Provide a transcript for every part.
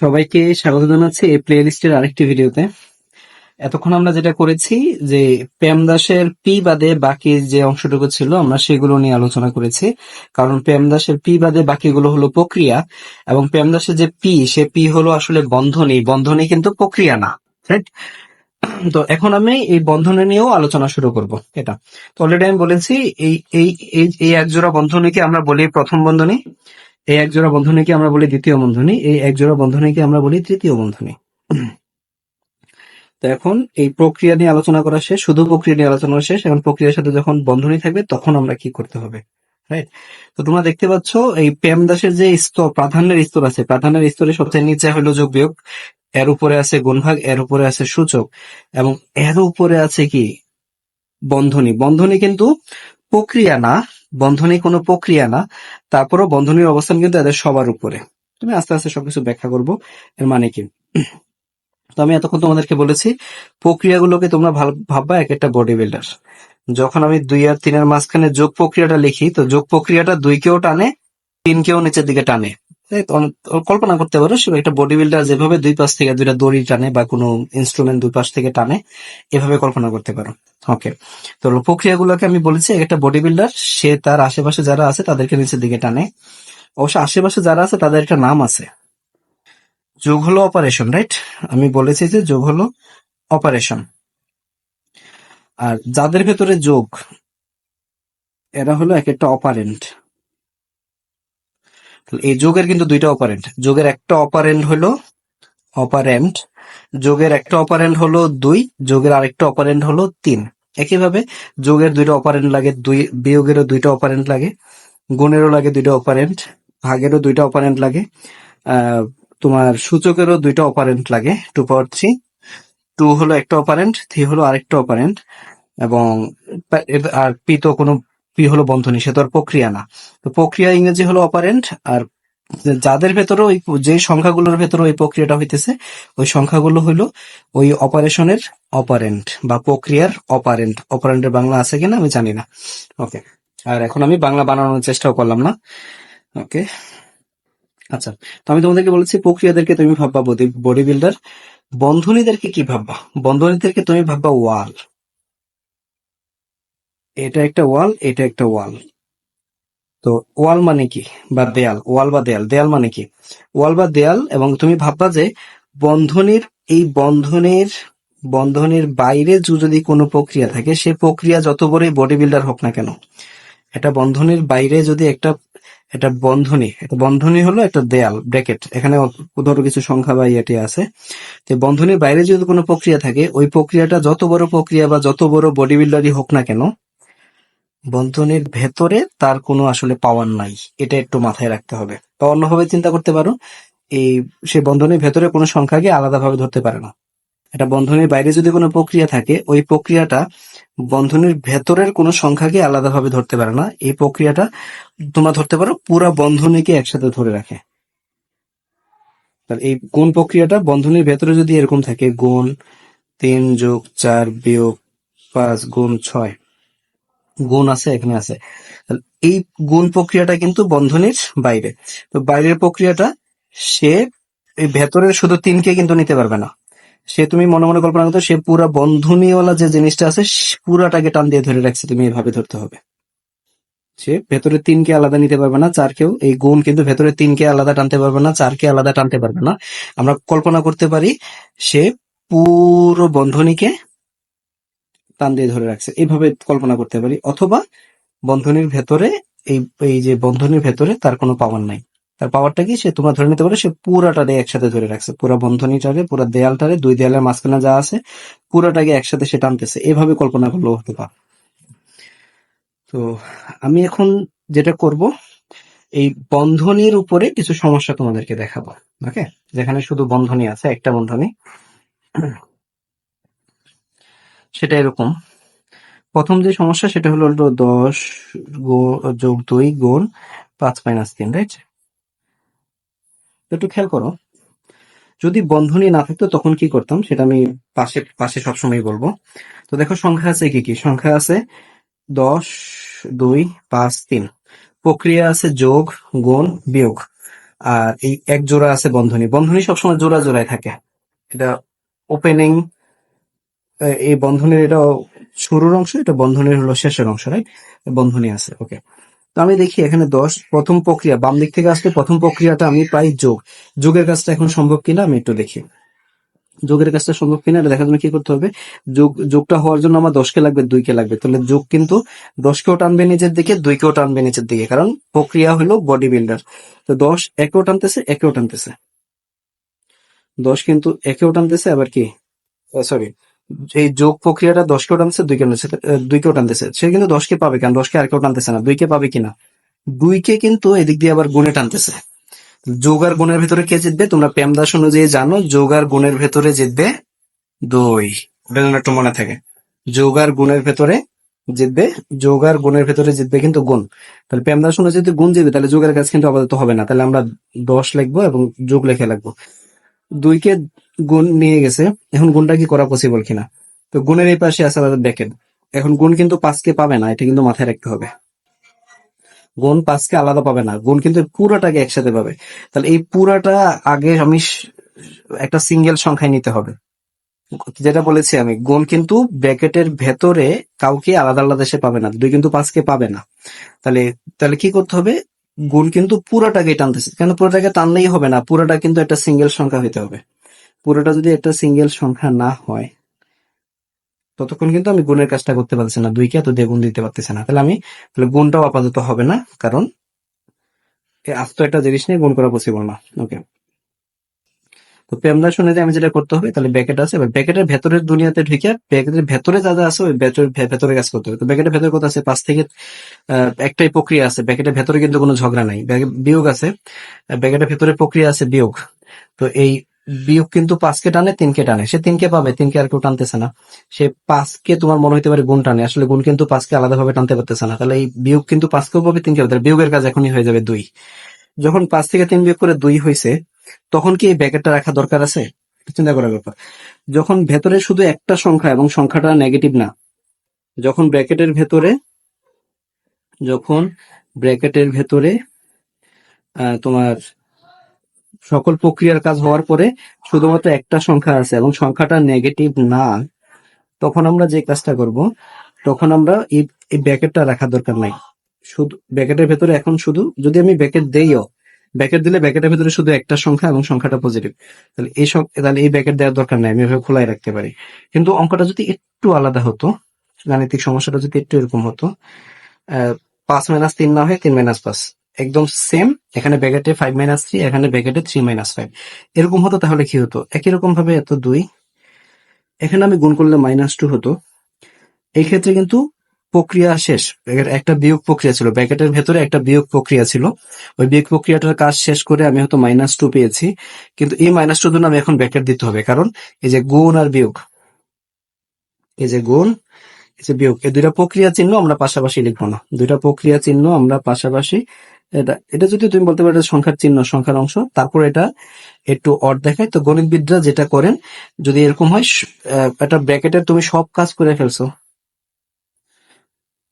সবাইকে স্বাগত জানাচ্ছি এই প্লে লিস্টের আরেকটি ভিডিওতে। এতক্ষণ আমরা যেটা করেছি যে প্রেম দাসের পি বাদে বাকি যে অংশটুকু ছিল, আমরা সেগুলো নিয়ে আলোচনা করেছি। কারণ প্রেম দাসের পি বাদে বাকিগুলো হলো প্রক্রিয়া, এবং প্রেম দাসের যে পি, সে পি হলো আসলে বন্ধনী। বন্ধনী কিন্তু প্রক্রিয়া না রাইট তো এখন আমি এই বন্ধনী নিয়েও আলোচনা শুরু করব, এটা। তো অলরেডি আমি বলেছি, এই এই এই এই একজোড়া বন্ধনীকে আমরা বলি প্রথম বন্ধনী। এই একজোড়া বন্ধনীকে আমরা বলি দ্বিতীয় বন্ধনী? এই একজোড়া বন্ধনীকে আমরা বলি তৃতীয় বন্ধনী? তো এখন এই প্রক্রিয়া নিয়ে আলোচনা করা শেষ, শুধু প্রক্রিয়া নিয়ে আলোচনা শেষ, এখন প্রক্রিয়ার সাথে যখন বন্ধনী থাকবে তখন আমরা কি করতে হবে রাইট তো তোমরা দেখতে পাচ্ছ এই প্রেম দাসের যে স্তর, প্রাধান্যের স্তর আছে, প্রাধান্যের স্তরে সবচেয়ে নিচে হলো যোগ বিয়োগ এর উপরে আছে গুণভাগ, এর উপরে আছে সূচক, এবং এর উপরে আছে কি? বন্ধনী। বন্ধনী কিন্তু প্রক্রিয়া না বন্ধনী কোনো প্রক্রিয়া না, তারপরও বন্ধনীর অবস্থান কিন্তু এদের সবার উপরে। তুমি আস্তে আস্তে সবকিছু ব্যাখ্যা করব, এর মানে কি? তো আমি এতক্ষণ তোমাদেরকে বলেছি, প্রক্রিয়াগুলোকে তোমরা ভাব- ভাববা এক একটা বডি বিল্ডার যখন আমি দুই আর তিনের মাঝখানে যোগ প্রক্রিয়াটা লিখি, তো যোগ প্রক্রিয়াটা দুই দুইকেও টানে তিন তিনকেও নিচের দিকে টানে। কল্পনা করতে পারো সে একটা বডি বিল্ডার যেভাবে দুই পাশ থেকে দুইটা দড়ি টানে বা কোনো ইনস্ট্রুমেন্ট দুই পাশ থেকে টানে, এভাবে কল্পনা করতে পারো। ওকে তো প্রক্রিয়াগুলোকে আমি বলেছি একটা বডি বিল্ডার সে তার আশেপাশে যারা আছে তাদেরকে নিচের দিকে টানে। অবশ্য আশেপাশে যারা আছে তাদের একটা নাম আছে। যোগ হলো অপারেশন রাইট আমি বলেছি যে যোগ হলো অপারেশন আর যাদের ভেতরে যোগ, এরা হলো এক একটা অপারেন্ট এই যোগের কিন্তু দুইটা অপারেন্ট যোগের একটা অপারেন্ট হলো অপারেন্ট যোগের একটা অপারেন্ট হলো দুই, যোগের আরেকটা অপারেন্ট হলো তিন। একইভাবে যোগের দুইটা অপারেন্ট লাগে দুই, বিয়োগেরও দুইটা অপারেন্ট লাগে, গুণেরও লাগে দুইটা অপারেন্ট ভাগেরও দুইটা অপারেন্ট লাগে তোমার সূচকেরও দুইটা অপারেন্ট লাগে টু পাওয়ার থ্রি টু হলো একটা অপারেন্ট থ্রি হলো আরেকটা অপারেন্ট এবং আর পি তো কোনো পি হলো বন্ধনী সে তো আর প্রক্রিয়া না। তো প্রক্রিয়া ইংরেজি হলো অপারেন্ট আর যাদের ভেতরে ওই যে সংখ্যাগুলোর ভেতরে ওই প্রক্রিয়াটা হইতেছে, ওই সংখ্যাগুলো হলো ওই অপারেশনের অপারেন্ট বা প্রক্রিয়ার অপারেন্ট অপারেন্টের বাংলা আছে কিনা আমি জানি না। ওকে আর এখন আমি বাংলা বানানোর চেষ্টাও করলাম না। ওকে আচ্ছা তো আমি তোমাদেরকে বলেছি প্রক্রিয়াদেরকে তুমি ভাববা বডি বিল্ডার বন্ধনীদেরকে কি ভাববা? বন্ধনীদেরকে তুমি ভাববা ওয়াল এটা একটা ওয়াল, এটা একটা ওয়াল। তো ওয়াল মানে কি? বা দেয়াল, ওয়াল বা দেয়াল। দেয়াল মানে কি? ওয়াল বা দেয়াল এবং তুমি ভাববা যে বন্ধনীর, এই বন্ধনের বন্ধনের বাইরে যদি কোনো প্রক্রিয়া থাকে, সে প্রক্রিয়া যত বড়ই বডি বিল্ডার হোক না কেন, এটা বন্ধনের বাইরে যদি একটা এটা বন্ধনী, একটা বন্ধনী হলো একটা দেয়াল, ব্র্যাকেট, এখানে ধরো কিছু সংখ্যা বা ইয়েটি আছে। তো বন্ধনীর বাইরে যদি কোনো প্রক্রিয়া থাকে, ওই প্রক্রিয়াটা যত বড় প্রক্রিয়া বা যত বড় বডি বিল্ডারই হোক না কেন বন্ধনীর ভেতরে তার কোনো আসলে পাওয়ার নাই। এটা একটু মাথায় রাখতে হবে। বা অন্যভাবে চিন্তা করতে পারো এই সে বন্ধনীর ভেতরে কোনো সংখ্যাকে আলাদাভাবে ধরতে পারে না। এটা বন্ধনীর বাইরে যদি কোনো প্রক্রিয়া থাকে, ওই প্রক্রিয়াটা বন্ধনীর ভেতরের কোনো সংখ্যাকে আলাদাভাবে ধরতে পারে না। এই প্রক্রিয়াটা তোমরা ধরতে পারো, পুরো বন্ধনীকে একসাথে ধরে রাখে। এই গুণ প্রক্রিয়াটা? বন্ধনীর ভেতরে যদি এরকম থাকে, গুণ তিন যোগ চার বিয়োগ পাঁচ গুণ ছয় গুণ আছে, এখানে আছে। এই গুণ প্রক্রিয়াটা কিন্তু বন্ধনীর বাইরে। তো বাইরের প্রক্রিয়াটা সে ভেতরের শুধু তিনকে কিন্তু নিতে পারবে না। সে তুমি মনে মনে কল্পনা করতো, সে পুরা বন্ধনীওয়ালা যে জিনিসটা আছে পুরাটাকে টান দিয়ে ধরে রাখছে, তুমি এভাবে ধরতে হবে। সে ভেতরে তিনকে আলাদা নিতে পারবে না, চারকেও এই গুণ কিন্তু ভেতরে তিনকে আলাদা টানতে পারবে না, চারকে আলাদা টানতে পারবে না। আমরা কল্পনা করতে পারি, সে পুরো বন্ধনীকে টান দিয়ে ধরে রাখছে। এইভাবে কল্পনা করতে পারি। অথবা বন্ধনীর ভেতরে এই এই যে বন্ধনীর ভেতরে তার কোনো পাওয়ার নাই। তার পাওয়ারটা কি? সে তোমরা ধরে নিতে পারো, সে পুরাটারে একসাথে ধরে রাখছে। পুরো বন্ধনীটারে, পুরো দেয়ালটারে, দুই দেয়ালের মাঝখানে যা আছে, পুরাটাকে একসাথে সে টানতেছে। এভাবে কল্পনা করলেও হতে পারে। তো আমি এখন যেটা করব, এই বন্ধনীর উপরে কিছু সমস্যা তোমাদেরকে দেখাবো। ওকে যেখানে শুধু বন্ধনী আছে, একটা বন্ধনী। সেটা এরকম। প্রথম যে সমস্যা সেটা হলো দশ যোগ দুই গুণ পাঁচ মাইনাস তিন রাইট একটু খেয়াল করো। যদি বন্ধনী না থাকতো তখন কি করতাম? সেটা আমি পাশে পাশে সবসময় বলব। তো দেখো সংখ্যা আছে কি কি? সংখ্যা আছে দশ দুই পাঁচ তিন। প্রক্রিয়া আছে যোগ, গুণ, বিয়োগ। আর এই এক জোড়া আছে বন্ধনী। বন্ধনী সবসময় জোড়া জোড়ায় থাকে। এটা ওপেনিং এই বন্ধনের এটা শুরুর অংশ, এটা বন্ধনের হলো শেষের অংশ রাইট বন্ধনী আছে ওকে তো আমি দেখি এখানে দশ, প্রথম প্রক্রিয়া, বাম দিক থেকে আসলে প্রথম প্রক্রিয়াটা আমি পাই যোগ। যোগের কাজটা এখন সম্ভব কিনা আমি একটু দেখি। যোগের কাজটা সম্ভব কিনা এটা দেখার জন্য কি করতে হবে? যোগ, যোগটা হওয়ার জন্য আমার দশকে লাগবে, দুইকে লাগবে। তাহলে যোগ কিন্তু দশকেও টানবে নিচের দিকে, দুইকেও টানবে নিচের দিকে, কারণ প্রক্রিয়া হলো বডি বিল্ডার তো দশ একেও টানতেছে একেও টানতেছে। দশ কিন্তু একেও টানতেছে, আবার কি? সরি এই যোগ প্রক্রিয়াটা দশকেও টানতেছে আহ, দুইকেও টানতেছে সে কিন্তু দশকে পাবে কারণ দশকে আর কেউ টানতেছে না। দুইকে পাবে কিনা? দুইকে কিন্তু এদিক দিয়ে আবার গুণে টানতেছে। যোগ আর গুণের ভেতরে কে জিতবে? তোমরা প্রেমদাস অনুযায়ী জানো যোগ আর গুণের ভেতরে জিতবে দুই। একটু মনে থাকে। যোগ আর গুণের ভেতরে জিতবে যোগ আর গুণের ভেতরে জিতবে কিন্তু গুণ। তাহলে প্রেমদাস অনুযায়ী যদি গুণ জিতবে তাহলে যোগের কাজ কিন্তু আপাতত হবে না। তাহলে আমরা দশ লিখব এবং যোগ লেখে লাগবো দুইকে গুণ নিয়ে গেছে। এখন গুণটা কি করা পসিবল কিনা? তো গুণের এই পাশে আছে আমাদের ব্যাকেট। এখন গুণ কিন্তু পাঁচকে পাবে না, এটা কিন্তু মাথায় রাখতে হবে। গুণ পাঁচকে আলাদা পাবে না, গুণ কিন্তু পুরাটাকে একসাথে পাবে। তাহলে এই পুরাটা আগে আমি একটা সিঙ্গেল সংখ্যায় নিতে হবে। যেটা বলেছি আমি, গুণ কিন্তু ব্র্যাকেটের ভেতরে কাউকে আলাদা আলাদা সে পাবে না, দুই কিন্তু পাঁচকে পাবে না। তাহলে তাহলে কি করতে হবে? গুণ কিন্তু পুরাটাকে টানতেছে, কেন পুরোটাকে টানলেই হবে না, পুরোটা কিন্তু একটা সিঙ্গেল সংখ্যা হইতে হবে। পুরোটা যদি একটা সিঙ্গেল সংখ্যা না হয়, ততক্ষণ কিন্তু আমি গুণের কাজটা করতে পারছি না। দুইকে এত দিয়ে গুণ দিতে পারতেছি না। তাহলে আমি, তাহলে গুণটাও আপাতত হবে না, কারণ আস্ত একটা জিনিস নিয়ে গুণ করা পসিবল না। ওকে তো প্রেমদা শুনে আমি যেটা করতে হবে, তাহলে ব্যাকেট আছে। এবার ব্যাকেটের ভেতরের দুনিয়াতে ঢুকে ব্যাকেটের ভেতরে যা যা আছে, ওই ভেতর- কাজ করতে হবে। তো ব্যাকেটের ভেতরে কত আছে? পাঁচ থেকে একটাই প্রক্রিয়া আছে। ব্যাকেটের ভেতরে কিন্তু কোনো ঝগড়া নাই। বিয়োগ আছে। ব্যাকেটের ভেতরে প্রক্রিয়া আছে বিয়োগ। তো এই বিয়োগ কিন্তু পাঁচকে টানে, তিনকে টানে। সে তিনকে পাবে, তিনকে আর কেউ টানতেছে না। সে পাঁচকে তোমার মনে হইতে পারে গুণ টানে। আসলে গুণ কিন্তু পাঁচকে আলাদাভাবে টানতে পারতেছে না। তাহলে এই বিয়োগ কিন্তু পাঁচকেও পাবে তিনকে পাবে। বিয়োগের কাজ এখনই হয়ে যাবে দুই। যখন পাঁচ থেকে তিন বিয়োগ করে দুই হয়েছে তখন কি এই ব্যাকেটটা রাখা দরকার আছে? চিন্তা করার ব্যাপার। যখন ভেতরে শুধু একটা সংখ্যা এবং সংখ্যাটা নেগেটিভ না, যখন ব্র্যাকেটের ভেতরে, যখন ব্র্যাকেটের ভেতরে তোমার সকল প্রক্রিয়ার কাজ হওয়ার পরে শুধুমাত্র একটা সংখ্যা আছে এবং সংখ্যাটা নেগেটিভ না তখন আমরা যে কাজটা করব তখন আমরা এই ব্যাকেটটা রাখার দরকার নাই। শুধু ব্যাকেটের ভেতরে এখন শুধু যদি আমি ব্যাকেট দেইও ব্যাকেট দিলে ব্যাকেটের ভেতরে শুধু একটা সংখ্যা এবং সংখ্যাটা পজিটিভ তাহলে এই সব তাহলে এই ব্যাকেট দেওয়ার দরকার নাই আমি এভাবে খোলাই রাখতে পারি। কিন্তু অঙ্কটা যদি একটু আলাদা হতো গাণিতিক সমস্যাটা যদি একটু এরকম হতো আহ, পাঁচ মাইনাস তিন না হয় তিন মাইনাস পাঁচ একদম সেম এখানে ব্যাকেটে ফাইভ মাইনাস থ্রি এখানে ব্যাকেটে থ্রি মাইনাস ফাইভ এরকম হতো তাহলে কি হতো? একই রকম ভাবে এত দুই, এখানে আমি গুণ করলে মাইনাস টু হতো। এই ক্ষেত্রে কিন্তু প্রক্রিয়া শেষ একটা বিয়োগ প্রক্রিয়া ছিল ব্যাকেটের ভেতরে একটা বিয়োগ প্রক্রিয়া ছিল। ওই বিয়োগ প্রক্রিয়াটার কাজ শেষ করে আমি হয়তো মাইনাস টু পেয়েছি, কিন্তু এই মাইনাস টু জন্য আমি এখন ব্যাকেট দিতে হবে, কারণ এই যে গুণ আর বিয়োগ, এই যে গুণ, এই যে বিয়োগ, এই দুইটা প্রক্রিয়া চিহ্ন আমরা পাশাপাশি লিখব না। দুইটা প্রক্রিয়া চিহ্ন আমরা পাশাপাশি এটা এটা যদি তুমি বলতে পারো সংখ্যার চিহ্ন, সংখ্যার অংশ, তারপর এটা একটু অড দেখায়। তো গণিতবিদরা যেটা করেন, যদি এরকম হয় একটা ব্র্যাকেটের তুমি সব কাজ করে ফেলছো।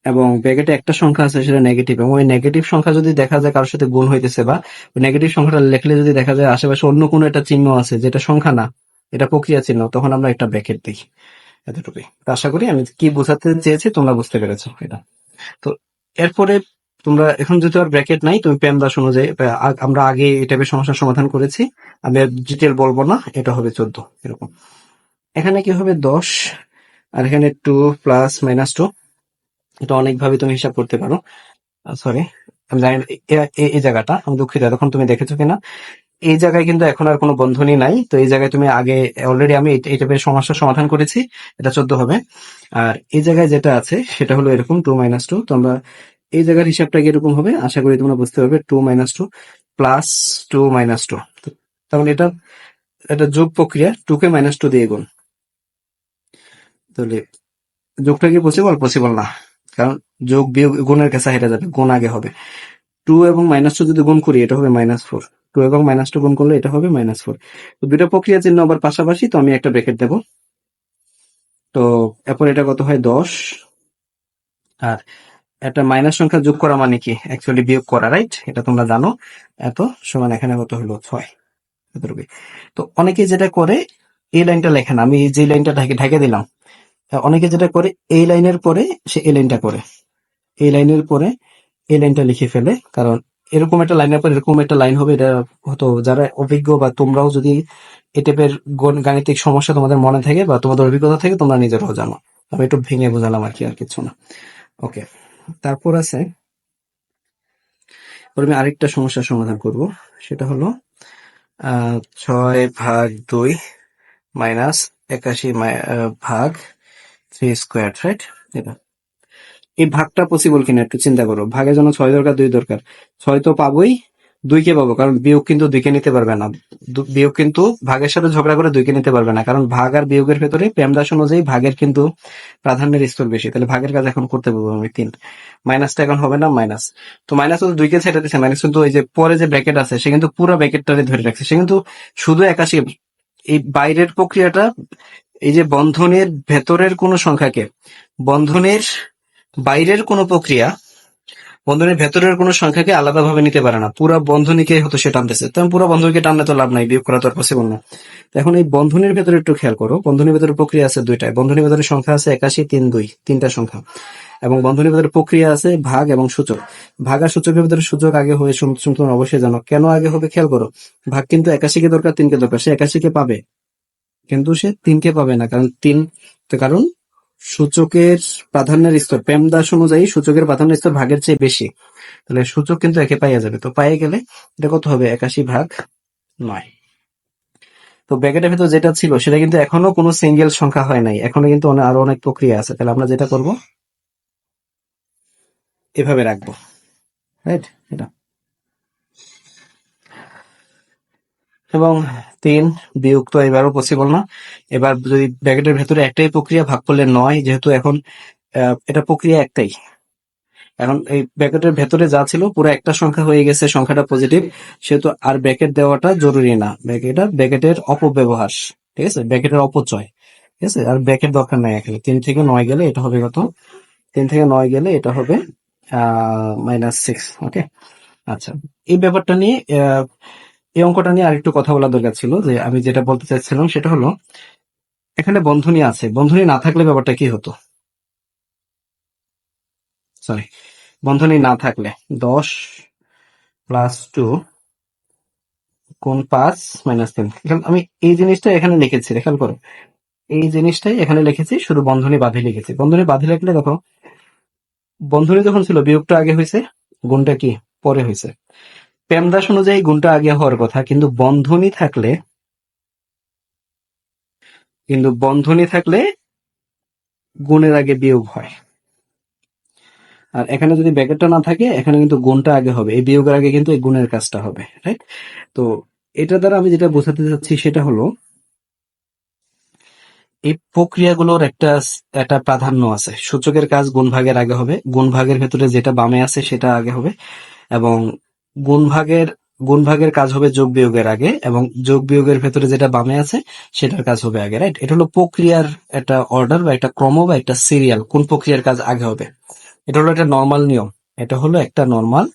এবং ব্র্যাকেটে একটা সংখ্যা আছে, সেটা নেগেটিভ এবং ওই নেগেটিভ সংখ্যা যদি দেখা যায় কারোর সাথে গুণ হইতেছে বা নেগেটিভ সংখ্যাটা লেখলে যদি দেখা যায় আশেপাশে অন্য কোনো একটা চিহ্ন আছে, যেটা সংখ্যা না, এটা প্রক্রিয়া চিহ্ন, তখন আমরা একটা ব্র্যাকেট দিই এতটুকুই। আশা করি আমি কি বোঝাতে চেয়েছি তোমরা বুঝতে পেরেছ এটা। তো এরপরে তোমরা এখন যেহেতু আর ব্র্যাকেট নাই, তুমি প্যান দাস অনুযায়ী আমরা আগে এই টাইপের সমস্যার সমাধান করেছি। আমি ডিটেল বলব না, এটা হবে চোদ্দ, এরকম। এখানে কি হবে? দশ, আর এখানে টু প্লাস মাইনাস টু এটা অনেকভাবে তুমি হিসাব করতে পারো। সরি আমি জানি এই জায়গাটা, আমি দুঃখিত, এতক্ষণ তুমি দেখেছ কিনা? এই জায়গায় কিন্তু এখন আর কোনো বন্ধনী নাই, তো এই জায়গায় তুমি আগে অলরেডি আমি এই- টাইপের সমস্যার সমাধান করেছি, এটা চোদ্দ হবে। আর এই জায়গায় যেটা আছে, সেটা হলো এরকম টু মাইনাস টু তো আমরা এই জায়গার হিসাবটা কি এরকম হবে? আশা করি তোমরা বুঝতে পারবে two minus two plus two minus two তখন এটা এটা যোগ প্রক্রিয়া টু কে মাইনাস টু দিয়ে গুণ। তাহলে যোগটা কি পসিবল পসিবল না। কারণ যোগ বিয়োগ গুণের কাছে হেরে যাবে, গুণ আগে হবে। টু এবং মাইনাস টু যদি গুণ করি, এটা হবে মাইনাস ফোর টু এবং মাইনাস টু গুণ করলে এটা হবে মাইনাস ফোর তো দুইটা প্রক্রিয়া চিহ্ন আবার পাশাপাশি, তো আমি একটা ব্রেকেট দেব। তো এরপর এটা কত হয়? দশ। আর একটা মাইনাস সংখ্যা যোগ করা মানে কি? অ্যাকচুয়ালি বিয়োগ করা রাইট এটা তোমরা জানো। এত সমান এখানে কত হলো? ছয়। এতটুকুই। তো অনেকে যেটা করে, এই লাইনটা লেখেন। আমি যে লাইনটা ঢাকে ঢেকে দিলাম অনেকে যেটা করে, এই লাইনের পরে সে এই লাইনটা করে। এই লাইনের পরে এই লাইনটা লিখে ফেলে, কারণ এরকম একটা লাইনের পর এরকম একটা লাইন হবে, এটা হতো যারা অভিজ্ঞ বা তোমরাও যদি এই টাইপের গাণিতিক সমস্যা তোমাদের মনে থাকে বা তোমাদের অভিজ্ঞতা থাকে, তোমরা নিজেরাও জানো। আমি একটু ভেঙে বোঝালাম আর কি, আর কিছু না। ওকে তারপর আছে আমি আরেকটা সমস্যার সমাধান করব। সেটা হলো ছয় ভাগ দুই মাইনাস একাশি ভাগ থ্রি স্কোয়ার, রাইট? এটা। এই ভাগটা পসিবল কিনা একটু চিন্তা করো। ভাগের জন্য ছয় দরকার, দুই দরকার। ছয় তো পাবোই দুইকে পাবো, কারণ বিয়োগ কিন্তু দুইকে নিতে পারবে না। বিয়োগ কিন্তু ভাগের সাথে ঝগড়া করে দুইকে নিতে পারবে না, কারণ ভাগ আর বিয়োগের ভেতরে প্রেমদাস অনুযায়ী ভাগের কিন্তু প্রাধান্যের স্তর বেশি। তাহলে ভাগের কাজ এখন করতে পারব আমি তিন। মাইনাসটা এখন হবে না মাইনাস। তো মাইনাস তো দুইকে ছেড়ে দিচ্ছে মাইনাস কিন্তু ওই যে পরে যে ব্র্যাকেট আছে, সে কিন্তু পুরো ব্র্যাকেটটারে ধরে রাখছে। সে কিন্তু শুধু একাশি। এই বাইরের প্রক্রিয়াটা, এই যে বন্ধনের ভেতরের কোনো সংখ্যাকে, বন্ধনের বাইরের কোনো প্রক্রিয়া বন্ধনের ভেতরের কোনো সংখ্যাকে আলাদাভাবে নিতে পারে না। পুরো বন্ধনীকে হতো সে টানতেছে। তেমন পুরো বন্ধনীকে টানলে তো লাভ নাই, বিয়োগ করা তো আর পসিবল না। এখন এই বন্ধনের ভেতরে একটু খেয়াল করো। বন্ধনের ভেতরে প্রক্রিয়া আছে দুইটাই। বন্ধনের ভেতরে সংখ্যা আছে একাশি, তিন, দুই, তিনটা সংখ্যা। এবং বন্ধনের ভেতরে প্রক্রিয়া আছে ভাগ এবং সূচক। ভাগ আর সূচকের ভেতরে সূচক আগে হয়ে তোমরা অবশ্যই জানো। কেন আগে হবে খেয়াল করো। ভাগ কিন্তু একাশিকে দরকার, তিনকে দরকার। সে একাশিকে পাবে, কিন্তু সে তিনকে পাবে না, কারণ তিন কারণ সূচকের প্রাধান্যের স্তর প্রেম দাস অনুযায়ী সূচকের প্রাধান্য স্তর ভাগের চেয়ে বেশি। তাহলে সূচক কিন্তু একে পাইয়া যাবে। তো পাইয়ে গেলে এটা কত হবে? একাশি ভাগ নয়। তো ব্র্যাকেটের ভেতর যেটা ছিল, সেটা কিন্তু এখনও কোনো সিঙ্গেল সংখ্যা হয় নাই। এখনও কিন্তু আরও অনেক প্রক্রিয়া আছে। তাহলে আমরা যেটা করব? এভাবে রাখব। রাইট এটা। এবং তিন, বিয়োগ তো এবারও পসিবল না। এবার যদি ব্র্যাকেটের ভেতরে একটাই প্রক্রিয়া ভাগ করলে নয়, যেহেতু এখন এটা প্রক্রিয়া একটাই। এখন এই ব্র্যাকেটের ভেতরে যা ছিল পুরো একটা সংখ্যা হয়ে গেছে, সংখ্যাটা পজিটিভ সেহেতু আর ব্র্যাকেট দেওয়াটা জরুরি না। ব্র্যাকেটটা ব্র্যাকেটের অপব্যবহার, ঠিক আছে? ব্র্যাকেটের অপচয়, ঠিক আছে? আর ব্র্যাকেট দরকার নাই এখানে। তিন থেকে নয় গেলে এটা হবে কত? তিন থেকে নয় গেলে এটা হবে, আহ মাইনাস সিক্স ওকে আচ্ছা। এই ব্যাপারটা নিয়ে এই অঙ্কটা নিয়ে আরেকটু কথা বলা দরকার ছিল, যে আমি যেটা বলতে চাইছিলাম সেটা হলো, এখানে বন্ধনী আছে, বন্ধনী না থাকলে ব্যাপারটা কি হতো? সরি বন্ধনী না থাকলে, দশ প্লাস টু কোন পাঁচ মাইনাস তিন আমি এই জিনিসটা এখানে লিখেছি, খেয়াল করো। এই জিনিসটাই এখানে লিখেছি, শুধু বন্ধনী বাঁধে লিখেছি। বন্ধনী বাঁধে লিখলে দেখো, বন্ধনী যখন ছিল বিয়োগটা আগে হয়েছে, গুণটা কি? পরে হয়েছে। প্রেমদাস অনুযায়ী গুণটা আগে হওয়ার কথা, কিন্তু বন্ধনী থাকলে, কিন্তু বন্ধনী থাকলে গুণের আগে বিয়োগ হয়। আর এখানে যদি ব্র্যাকেটটা না থাকে, এখানে কিন্তু গুণটা আগে হবে। এই বিয়োগের আগে কিন্তু এই গুণের কাজটা হবে রাইট তো এটা দ্বারা আমি যেটা বোঝাতে চাচ্ছি সেটা হলো, এই প্রক্রিয়াগুলোর একটা একটা প্রাধান্য আছে। সূচকের কাজ গুণ ভাগের আগে হবে গুণ ভাগের ভেতরে যেটা বামে আছে সেটা আগে হবে, এবং গুণ ভাগের গুণ ভাগের কাজ হবে যোগ বিয়োগের আগে এবং যোগ বিয়োগের ভেতরে যেটা বামে আছে, সেটার কাজ হবে আগে রাইট এটা হলো প্রক্রিয়ার একটা অর্ডার বা একটা ক্রম বা একটা সিরিয়াল কোন প্রক্রিয়ার কাজ আগে হবে। এটা হলো একটা নর্মাল নিয়ম, এটা হলো একটা নর্মাল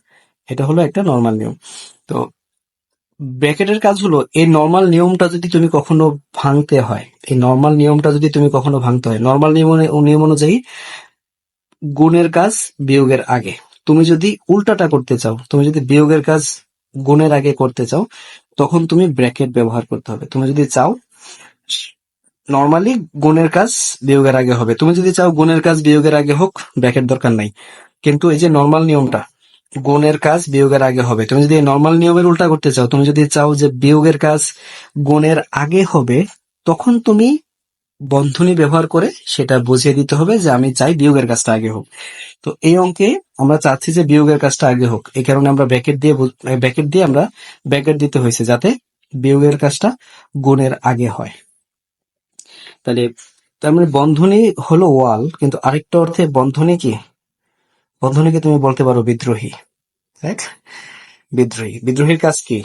এটা হলো একটা নর্মাল নিয়ম। তো ব্র্যাকেটের কাজ হলো, এই নর্মাল নিয়মটা যদি তুমি কখনো ভাঙতে হয়, এই নর্মাল নিয়মটা যদি তুমি কখনো ভাঙতে হয় নর্মাল নিয়ম নিয়ম অনুযায়ী গুণের কাজ বিয়োগের আগে। তুমি যদি উল্টাটা করতে চাও, তুমি যদি বিয়োগের কাজ গুণের আগে করতে চাও, তখন তুমি ব্র্যাকেট ব্যবহার করতে হবে। তুমি যদি চাও, নর্মালি গুণের কাজ বিয়োগের আগে হবে। তুমি যদি চাও গুণের কাজ বিয়োগের আগে হোক, ব্র্যাকেট দরকার নাই। কিন্তু এই যে নর্মাল নিয়মটা, গুণের কাজ বিয়োগের আগে হবে। তুমি যদি নর্মাল নিয়মের উল্টা করতে চাও, তুমি যদি চাও যে বিয়োগের কাজ গুণের আগে হবে, তখন তুমি বন্ধনী ব্যবহার করে সেটা বুঝিয়ে দিতে হবে যে আমি চাই বিয়োগের কাজটা আগে হোক। তো এই অঙ্কে আমরা চাচ্ছি যে বিয়োগের কাজটা আগে হোক। এই কারণে আমরা ব্যাকেট দিয়ে ব্র্যাকেট দিয়ে আমরা ব্র্যাকেট দিতে হয়েছে যাতে বিয়োগের কাজটা গুণের আগে হয়। তাহলে তার মানে বন্ধনী হলো ওয়াল, কিন্তু আরেকটা অর্থে বন্ধনী কি? বন্ধনীকে তুমি বলতে পারো বিদ্রোহী। বিদ্রোহী। বিদ্রোহীর কাজ কি?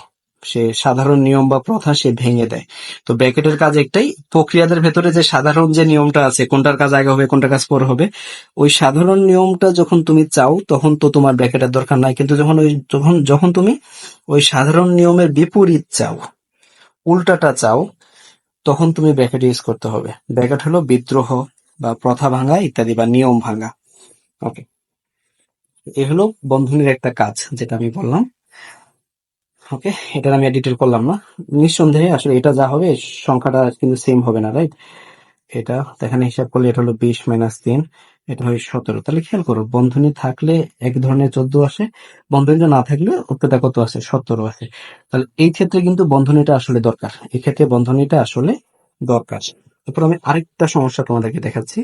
সে সাধারণ নিয়ম বা প্রথা সে ভেঙে দেয়। তো ব্র্যাকেটের কাজ একটাই, প্রক্রিয়াদের ভেতরে যে সাধারণ যে নিয়মটা আছে, কোনটার কাজ আগে হবে, কোনটার কাজ পরে হবে, ওই সাধারণ নিয়মটা যখন তুমি চাও, তখন তো তোমার ব্র্যাকেটের দরকার নাই। কিন্তু যখন ওই, যখন যখন তুমি ওই সাধারণ নিয়মের বিপরীত চাও, উল্টাটা চাও, তখন তুমি ব্র্যাকেট ইউজ করতে হবে। ব্র্যাকেট হলো বিদ্রোহ বা প্রথা ভাঙা ইত্যাদি বা নিয়ম ভাঙা। ওকে। এ হলো বন্ধনীর একটা কাজ, যেটা আমি বললাম। ওকে এটা আমি ডিটেল করলাম না। নিঃসন্দেহে আসলে এটা যা হবে, সংখ্যাটা কিন্তু সেম হবে না রাইট এটা এখানে হিসাব করলে এটা হলো বিশ মাইনাস তিন, এটা হয় সতেরো। তাহলে খেয়াল করো, বন্ধনী থাকলে এক ধরনের চোদ্দ আসে, বন্ধনীটা না থাকলে উত্তরটা কত আছে সতেরো আছে তাহলে এই ক্ষেত্রে কিন্তু বন্ধনীটা আসলে দরকার। এক্ষেত্রে বন্ধনীটা আসলে দরকার। তারপর আমি আরেকটা সমস্যা তোমাদেরকে দেখাচ্ছি।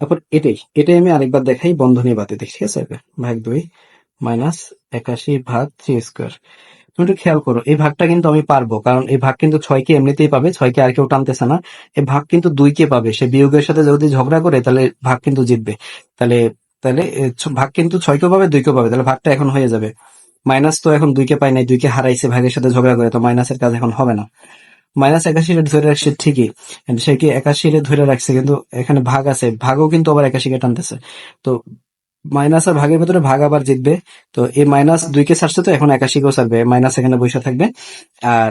তারপর এটাই এটাই আমি আরেকবার দেখাই, বন্ধনী বাদে ঠিক আছে? ভাগ দুই মাইনাস একাশি ভাগ থ্রি স্কোয়ার। তুমি একটু খেয়াল করো, এই ভাগটা কিন্তু আমি পারব, কারণ এই ভাগ কিন্তু ছয়কে এমনিতেই পাবে ছয়কে আর কেউ টানতেছে না। এই ভাগ কিন্তু দুইকে পাবে, সে বিয়োগের সাথে যদি ঝগড়া করে, তাহলে ভাগ কিন্তু জিতবে। তাহলে তাহলে ভাগ কিন্তু ছয়কেও পাবে দুইকেও পাবে, তাহলে ভাগটা এখন হয়ে যাবে। মাইনাস তো এখন দুইকে পাই নাই দুইকে হারাইছে, ভাগের সাথে ঝগড়া করে, তো মাইনাসের কাজ এখন হবে না। মাইনাস একাশি রে ধরে রাখছে ঠিকই সে কি একাশি রে ধরে রাখছে? কিন্তু এখানে ভাগ আছে, ভাগও কিন্তু আবার একাশিকে টানতেছে। তো মাইনাস আর ভাগের ভেতরে ভাগ আবার জিতবে। তো এই মাইনাস দুইকে ছাড়ছে তো, এখন একাশিকেও ছাড়বে। মাইনাস এখানে বসে থাকবে। আর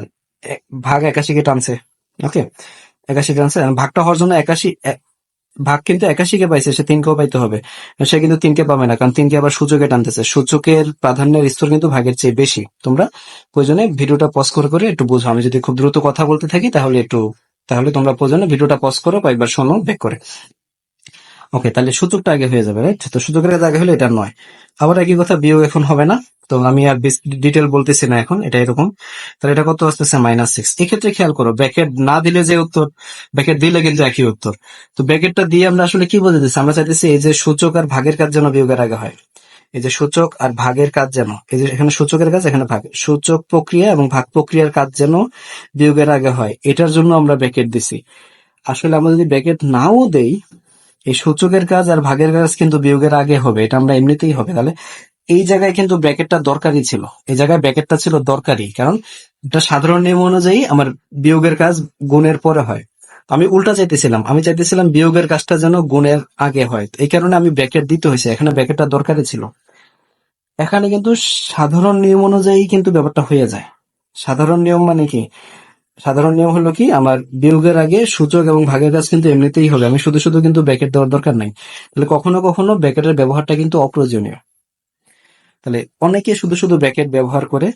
ভাগ একাশিকে টানছে। ওকে? একাশি টানছে। ভাগটা হওয়ার জন্য একাশি ভাগ কিন্তু একাশিকে পাইছে, সে তিনকেও পাইতে হবে। সে কিন্তু তিনকে পাবে না, কারণ তিনকে আবার সূচকে টানতেছে। সূচকের প্রাধান্যের স্তর কিন্তু ভাগের চেয়ে বেশি। তোমরা প্রয়োজনে ভিডিওটা পজ করে করে একটু বুঝো। আমি যদি খুব দ্রুত কথা বলতে থাকি, তাহলে একটু, তাহলে তোমরা প্রয়োজনে ভিডিওটা পজ করো, কয়েকবার শোনো ব্যাক করে। ওকে তাহলে সূচকটা আগে হয়ে যাবে রাইট তো সূচকের আগে হলে এটা নয়। আবার একই কথা বিয়োগ এখন হবে না। তো আমি আর ডিটেল বলতেছি না এখন এটা এরকম। তাহলে এটা কত আসতেছে? মাইনাস সিক্স এক্ষেত্রে খেয়াল করো ব্যাকেট না দিলে যে উত্তর ব্যাকেট দিলে কিন্তু একই উত্তর। তো ব্যাকেটটা দিয়ে আমরা আসলে কি বোঝাতেছি? আমরা চাইতেছি এই যে সূচক আর ভাগের কাজ যেন বিয়োগের আগে হয়। এই যে সূচক আর ভাগের কাজ যেন, এই যে এখানে সূচকের কাজ, এখানে ভাগ সূচক প্রক্রিয়া এবং ভাগ প্রক্রিয়ার কাজ যেন বিয়োগের আগে হয়, এটার জন্য আমরা ব্যাকেট দিছি। আসলে আমরা যদি ব্যাকেট নাও দেই এই সূচকের কাজ আর ভাগের কাজ কিন্তু বিয়োগের আগে হবে, এটা আমরা এমনিতেই হবে। তাহলে এই জায়গায় কিন্তু ব্র্যাকেটটা দরকারি ছিল। এই জায়গায় ব্র্যাকেটটা ছিল দরকারি কারণ এটা সাধারণ নিয়ম অনুযায়ী আমার বিয়োগের কাজ গুণের পরে হয়। আমি উল্টা চাইতেছিলাম, আমি চাইতেছিলাম বিয়োগের কাজটা যেন গুণের আগে হয়। এই কারণে আমি ব্র্যাকেট দিতে হয়েছে, এখানে ব্র্যাকেটটা দরকারি ছিল। এখানে কিন্তু সাধারণ নিয়ম অনুযায়ী কিন্তু ব্যাপারটা হয়ে যায়। সাধারণ নিয়ম মানে কি? সাধারণ নিয়ম হলো কি, আমার বিয়োগের আগে সূচক এবং ভাগের কাজ কিন্তু এমনিতেই হবে। আমি শুধু শুধু কিন্তু ব্যাকেট দেওয়ার দরকার নাই। তাহলে কখনো কখনো ব্যাকেটের ব্যবহারটা কিন্তু অপ্রয়োজনীয়। তাহলে অনেকে শুধু শুধু ব্যাকেট ব্যবহার করে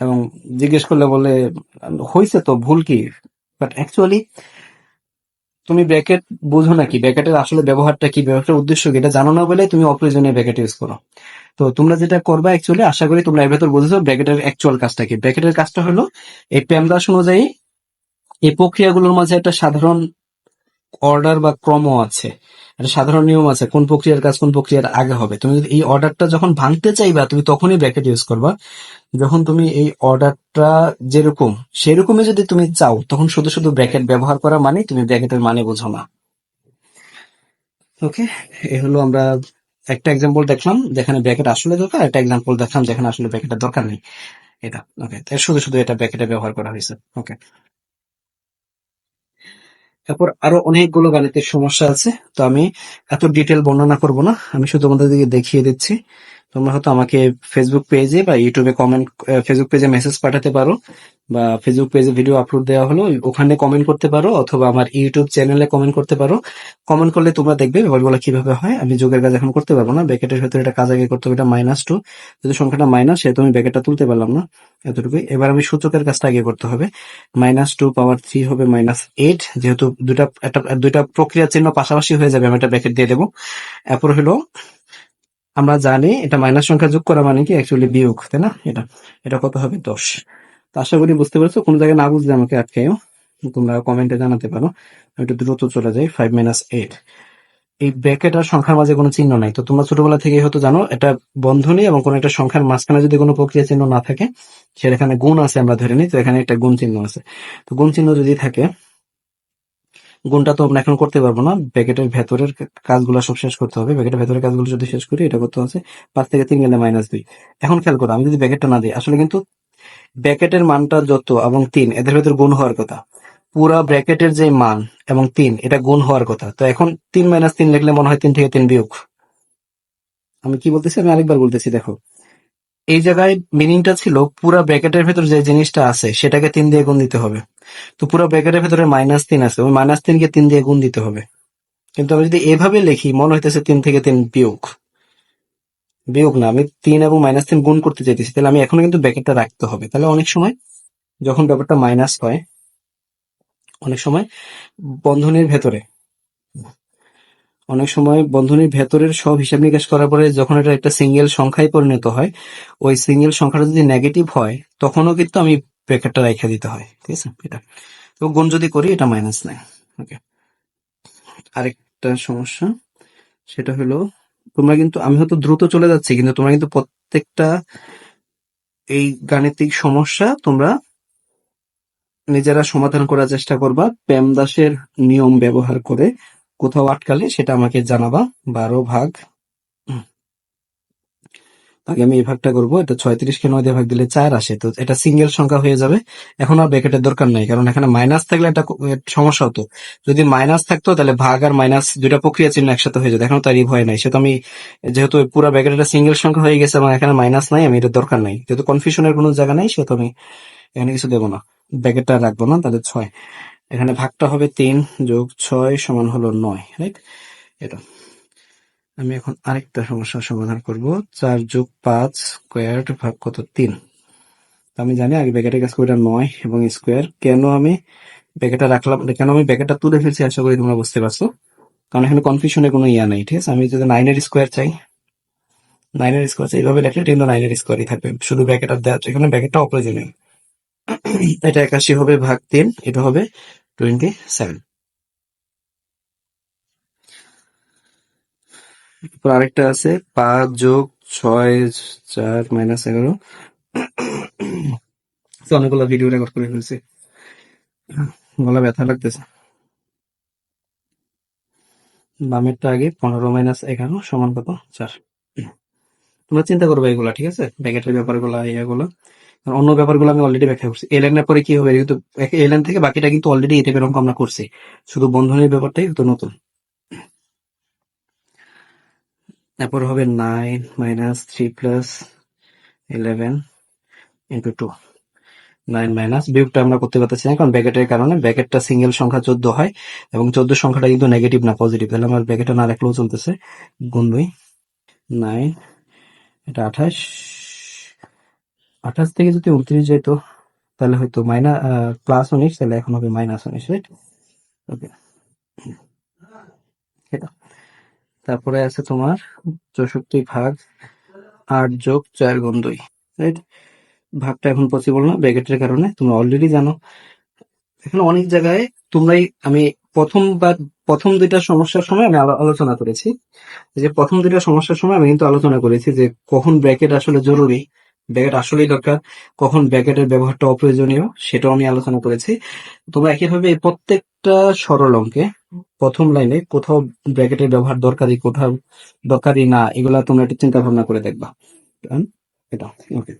এবং জিজ্ঞেস করলে বলে হয়েছে তো, ভুল কি? বাট অ্যাকচুয়ালি তুমি ব্র্যাকেট বুঝো নাকি? ব্র্যাকেটের আসলে ব্যবহারটা কি? ব্যবহারের উদ্দেশ্য কি? এটা জানো না বলে তুমি অপ্রয়োজনীয় ব্র্যাকেট ইউজ করো। তো তোমরা যেটা করবা অ্যাকচুয়ালি আশা করি তোমরা এর ভেতর বুঝেছ ব্র্যাকেটের অ্যাকচুয়াল কাজটা কি? ব্র্যাকেটের কাজটা হলো, এই প্যামদাস অনুযায়ী এই প্রক্রিয়াগুলোর মাঝে একটা সাধারণ অর্ডার বা ক্রম আছে, একটা সাধারণ নিয়ম আছে, কোন প্রক্রিয়ার কাজ কোন প্রক্রিয়ার আগে হবে। তুমি যদি এই অর্ডারটা যখন ভাঙতে চাইবা, তুমি তখনই ব্র্যাকেট ইউজ করবা। যখন তুমি এই অর্ডারটা যেরকম, সেরকমই যদি তুমি চাও, তখন শুধু শুধু ব্র্যাকেট ব্যবহার করা মানে তুমি ব্র্যাকেটের মানে বোঝো না। ওকে এ হলো আমরা একটা এক্সাম্পল দেখলাম যেখানে ব্যাকেট আসলে দরকার, একটা এক্সাম্পল দেখলাম যেখানে আসলে ব্যাকেটের দরকার নেই। এটা ওকে তাই শুধু শুধু এটা ব্র্যাকেটে ব্যবহার করা হয়েছে ওকে তারপর আরও অনেকগুলো গাণিতিক সমস্যা আছে, তো আমি এত ডিটেল বর্ণনা করব না, আমি শুধু তোমাদের দিকে দেখিয়ে দিচ্ছি। তোমরা হয়তো আমাকে ফেসবুক পেজে বা ইউটিউবে কমেন্ট ফেসবুক পেজে মেসেজ পাঠাতে পারো বা ফেসবুক পেজে ভিডিও আপলোড দেওয়া হলো, ওখানে কমেন্ট করতে পারো অথবা আমার ইউটিউব চ্যানেলে কমেন্ট করতে পারো। কমেন্ট করলে তোমরা দেখবে ব্যাপারগুলো কীভাবে হয়। আমি যোগের কাজ এখন করতে পারব না। ব্যাকেটের ভেতরে এটা কাজ আগে করতে হবে, এটা মাইনাস টু যদি সংখ্যাটা মাইনাস সেহেতু আমি ব্যাকেটটা তুলতে পারলাম না এতটুকুই। এবার আমি সূচকের কাজটা আগে করতে হবে। মাইনাস টু পাওয়ার থ্রি হবে মাইনাস এইট যেহেতু দুটা, একটা দুইটা প্রক্রিয়া চিহ্ন পাশাপাশি হয়ে যাবে, আমি একটা ব্র্যাকেট দিয়ে দেবো। এরপর হলো আমরা জানি এটা মাইনাস সংখ্যা যোগ করা মানে কি অ্যাকচুয়ালি বিয়োগ, তাই না? এটা এটা কত হবে? দশ। তো আশা করি বুঝতে পারছ, কোনো জায়গায় না বুঝলে আমাকে আটকেও তোমরা কমেন্টে জানাতে পারো। একটু দ্রুত চলে যাই ফাইভ মাইনাস এইট এই ব্র্যাকেট আর সংখ্যার মাঝে কোনো চিহ্ন নাই। তো তোমরা ছোটবেলা থেকে হয়তো জানো, এটা বন্ধনী এবং কোনো একটা সংখ্যার মাঝখানে যদি কোনো প্রক্রিয়া চিহ্ন না থাকে সেটা এখানে গুণ আছে আমরা ধরে নিই, তো এখানে একটা গুণ চিহ্ন আছে। তো গুণ চিহ্ন যদি থাকে গুণটা তো আমরা এখন করতে পারব না। ব্র্যাকেটের ভেতরের কাজগুলো সব শেষ করতে হবে। ব্র্যাকেটের ভেতরের কাজগুলো যদি শেষ করি, এটা করতে হচ্ছে পাঁচ থেকে তিন গেলে মাইনাস দুই। এখন খেয়াল করো, আমি যদি ব্র্যাকেটটা না দিই, আসলে কিন্তু ব্যাকেটের মানটা যত এবং তিন, এদের ভেতর গুণ হওয়ার কথা। পুরা ব্র্যাকেটের যে মান এবং তিন, এটা গুণ হওয়ার কথা। তো এখন তিন মাইনাস তিন লিখলে মনে হয় তিন থেকে তিন বিয়োগ। আমি কি বলতেছি? আমি আরেকবার বলতেছি, দেখো। এই জায়গায় মিনিংটা ছিল পুরা ব্র্যাকেটের ভেতর যে জিনিসটা আছে, সেটাকে তিন দিয়ে গুণ দিতে হবে। তো পুরো ব্র্যাকেটের ভেতরে মাইনাস তিন আছে, ওই মাইনাস তিনকে তিন দিয়ে গুণ দিতে হবে। কিন্তু আমি যদি এভাবে লিখি, মনে হইতেছে তিন থেকে তিন বিয়োগ। বিয়োগ না, আমি তিন এবং মাইনাস তিন গুণ করতে চাইতেছি, তাহলে আমি এখনও কিন্তু ব্র্যাকেটটা রাখতে হবে। তাহলে অনেক সময় যখন ব্যাপারটা মাইনাস হয়, অনেক সময় বন্ধনীর ভেতরে অনেক সময় বন্ধনীর ভেতরের সব হিসাব নিকাশ করার পরে যখন এটা একটা সিঙ্গেল সংখ্যায় পরিণত হয়, ওই সিঙ্গেল সংখ্যাটা যদি নেগেটিভ হয়, তখনও কিন্তু আমি ব্র্যাকেটটা রেখে দিতে হয়, ঠিক আছে? এটা। তো গুণ যদি করি, এটা মাইনাস নেয় ওকে আরেকটা সমস্যা, সেটা হলো, তোমরা কিন্তু, আমি হয়তো দ্রুত চলে যাচ্ছি, কিন্তু তোমরা কিন্তু প্রত্যেকটা এই গাণিতিক সমস্যা তোমরা নিজেরা সমাধান করার চেষ্টা করবা প্রেম দাসের নিয়ম ব্যবহার করে কোথাও আটকালে সেটা আমাকে জানাবা। বারো ভাগ। আগে আমি এই ভাগটা করব। এটা ছয়ত্রিশ কে নয় ভাগ দিলে চার আসে। তো এটা সিঙ্গেল সংখ্যা হয়ে যাবে। এখন আর ব্র্যাকেটের দরকার নাই, কারণ এখানে মাইনাস থাকলে একটা সমস্যা হতো। যদি মাইনাস থাকতো, তাহলে ভাগ আর মাইনাস দুইটা প্রক্রিয়া চিহ্ন একসাথে হয়ে যেত। এখন তার এই ভয় নাই। সেহেতু আমি, যেহেতু পুরো ব্র্যাকেট একটা সিঙ্গেল সংখ্যা হয়ে গেছে এবং এখানে মাইনাস নাই, আমি এটা দরকার নাই। যেহেতু কনফিউশনের কোনো জায়গা নাই, সেহেতু আমি এখানে কিছু দেবো না। ব্র্যাকেটটা রাখব না, তাহলে ছয়। এখানে ভাগটা হবে তিন যোগ ছয় সমান হলো নয় রাইট এটা। আমি এখন আরেকটা সমস্যার সমাধান করব। চার যোগ পাঁচ স্কোয়ার ভাগ কত? তিন। আমি জানি আগে ব্যাকেটের কাছে ওইটা নয় এবং স্কোয়ার। কেন আমি ব্যাকেটটা রাখলাম? কেন আমি ব্যাকেটটা তুলে ফেলছি? আশা করি তোমরা বুঝতে পারছ। কারণ এখানে কনফিউশনের কোনো ইয়া নাই, ঠিক আছে? আমি যদি নাইনের স্কোয়ার চাই নাইনের স্কোয়ার চাই, এইভাবে লেখলে কিন্তু নাইনের স্কোয়ারই থাকবে। শুধু ব্যাকেট দেওয়া আছে। এখানে ব্যাকেটটা অপ্রয়োজনীয় এটা একাশি হবে ভাগ তিন, এটা হবে টোয়েন্টি সেভেন আরেকটা আছে, পাঁচ যোগ ছয়, চার মাইনাস এগারো। অনেকগুলো ভিডিও রেকর্ড করে ফেলছি। গলা ব্যথা লাগতেছে। বামেরটা আগে পনেরো মাইনাস এগারো সমান কত? চার। তোমরা চিন্তা করবে এগুলা, ঠিক আছে? ব্যাকেটের ব্যাপারগুলো কারণ অন্য ব্যাপারগুলো আমি অলরেডি ব্যাখ্যা করছি। এলেন এর পরে কি হবে? কিন্তু এলেন থেকে বাকিটা কিন্তু অলরেডি এই টাইপের অঙ্ক আমরা করছি। শুধু বন্ধনের ব্যাপারটাই একটু নতুন। তারপর হবে nine minus three plus eleven into two nine minus বিয়োগটা আমরা করতে পারতেছি না, কারণ ব্যাকেটের কারণে ব্যাকেটটা সিঙ্গেল সংখ্যা চোদ্দ হয় এবং চোদ্দ সংখ্যাটা কিন্তু নেগেটিভ না পজিটিভ তাহলে আমার ব্যাকেটটা না রাখলেও চলতেছে। গুণ দুই। নাইন এটা আঠাশ। আঠাশ থেকে যদি উনত্রিশ যেত তাহলে হয়তো মাইনাস প্লাস উনিশ, তাহলে এখন হবে মাইনাস উনিশ রাইট ওকে তারপরে আছে তোমার চৌষট্টি ভাগ আট যোগ চার গুণ দুই রাইট ভাগটা এখন পসিবল না ব্র্যাকেটের কারণে তুমি অলরেডি জানো। এখানে অনেক জায়গায় তোমরাই, আমি প্রথমবার, প্রথম দুইটা সমস্যার সময় আমি আলোচনা করেছি। যে প্রথম দুইটা সমস্যার সময় আমি কিন্তু আলোচনা করেছি যে কখন ব্র্যাকেট আসলে জরুরি। ব্র্যাকেট আসলেই দরকার। কখন ব্র্যাকেটের ব্যবহারটা অপ্রয়োজনীয়, সেটাও আমি আলোচনা করেছি। তোমরা একইভাবে প্রত্যেকটা সরল অঙ্কে প্রথম লাইনে কোথাও ব্র্যাকেটের ব্যবহার দরকারি, কোথাও দরকারি না, এগুলা তোমরা একটু চিন্তা ভাবনা করে দেখবা। এটা, ওকে।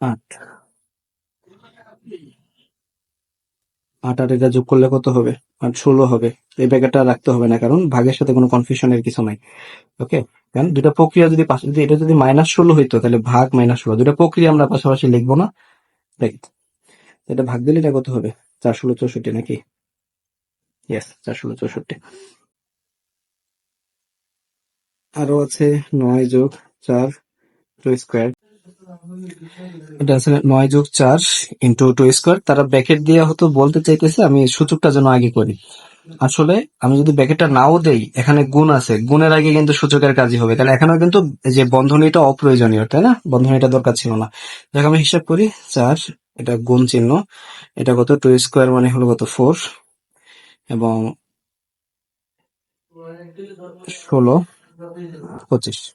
আট। আট আর এটা যোগ করলে কত হবে? আট ষোলো হবে। এই ব্র্যাকেটটা রাখতে হবে না, কারণ ভাগের সাথে কোনো কনফিউশনের কিছু নাই। ওকে? কারণ দুটা প্রক্রিয়া যদি যদি এটা যদি মাইনাস ষোলো হইতো, তাহলে ভাগ মাইনাস ষোলো। দুটা প্রক্রিয়া আমরা পাশাপাশি লিখব না। এটা ভাগ দিলে এটা কত হবে? চার ষোলো চৌষট্টি নাকি? ইয়েস চার ষোলো চৌষট্টি। আরও আছে নয় যোগ চার টু স্কোয়ার। এটা আছে নয় যোগ চার ইন্টু টু স্কোয়ার। তারা ব্র্যাকেট দিয়ে হয়তো বলতে চাইতেছে, আমি সূচকটা যেন আগে করি। আসলে আমি যদি ব্র্যাকেটটা নাও দেই, এখানে গুণ আছে। গুণের আগে কিন্তু সূচকের কাজই হবে। তাহলে এখানেও কিন্তু যে বন্ধনীটা অপ্রয়োজনীয়, তাই না? বন্ধনীটা দরকার ছিল না। দেখ আমি হিসাব করি। চার, এটা গুণ চিহ্ন। এটা কত? টু স্কোয়ার মানে হলো কত? ফোর। এবং ষোলো, পঁচিশ।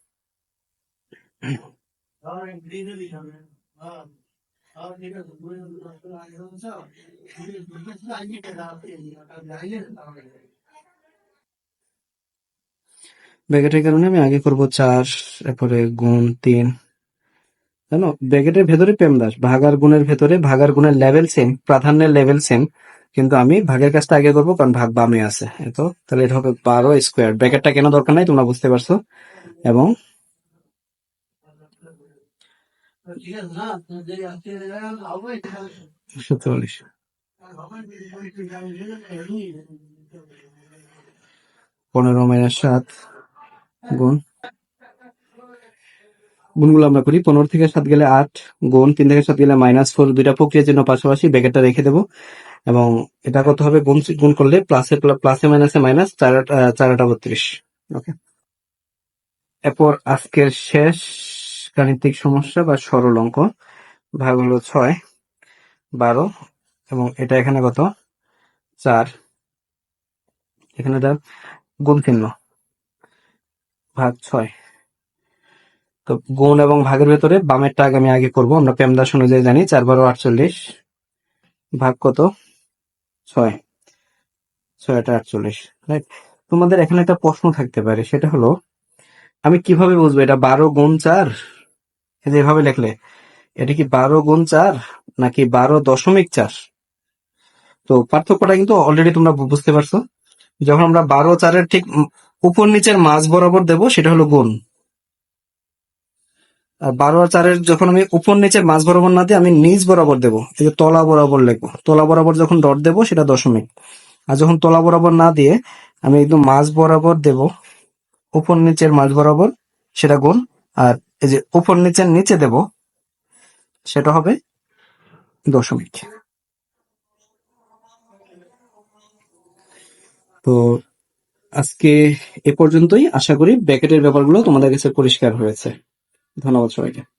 ব্যাকেটের কারণে আমি আগে করব চার, এরপরে গুণ তিন। জানো ব্যাকেটের ভেতরে পেমদাস ভাগার গুণের ভেতরে, ভাগার গুণের লেভেল সেম প্রাধান্যের লেভেল সেম কিন্তু আমি ভাগের কাজটা আগে করব কারণ ভাগ বামে আছে এই তো তাহলে এটা হবে বারো স্কোয়ার ব্র্যাকেটটা কেন দরকার নাই তোমরা বুঝতে পারছ? এবং পনেরো মাইনাস সাত গুণ। গুণগুলো আমরা করি, পনেরো থেকে সাত গেলে আট গুণ, তিন থেকে সাত গেলে মাইনাস ফোর, দুইটা প্রক্রিয়ার জন্য পাশাপাশি ব্যাকেটটা রেখে দেবো। এবং এটা কত হবে? গুণ গুণ করলে প্লাসে প্লাসে মাইনাসে মাইনাস চার চার বত্রিশ। ওকে এরপর আজকের শেষ গাণিতিক সমস্যা বা সরল অঙ্ক, ভাগ হলো ছয়, বারো, এবং এটা এখানে কত? চার। এখানে এটা গুণ চিহ্ন, ভাগ ছয়। তো গুণ এবং ভাগের ভেতরে বামেরটা আগে আমি আগে করব, আমরা পেমদাস অনুযায়ী জানি, চার বারো আটচল্লিশ, ভাগ কত? ছয়। ছয়টা আটচল্লিশ রাইট তোমাদের এখানে একটা প্রশ্ন থাকতে পারে, সেটা হলো, আমি কীভাবে বুঝব এটা বারো গুণ চার? যে এভাবে লিখলে, এটা কি বারো গুণ চার নাকি বারো দশমিক চার? তো পার্থক্যটা কিন্তু অলরেডি তোমরা বুঝতে পারছ। যখন আমরা বারো চারের ঠিক উপর নিচের মাঝ বরাবর দেব, সেটা হলো গুণ। আর বারো চারের যখন আমি উপর নিচের মাঝ বরাবর না দিয়ে আমি নিচ বরাবর দেবো, এই যে তলা বরাবর লিখব, তলা বরাবর যখন ডট দেবো, সেটা দশমিক। আর যখন তলা বরাবর না দিয়ে আমি একদম মাঝ বরাবর দেব, উপর নিচের মাঝ বরাবর, সেটা গুণ। আর এই যে উপর নিচের নিচে দেব, সেটা হবে দশমিক। তো আজকে এ পর্যন্তই। আশা করি ব্র্যাকেটের ব্যাপারগুলো তোমাদের কাছে পরিষ্কার হয়েছে। ধন্যবাদ সবাইকে।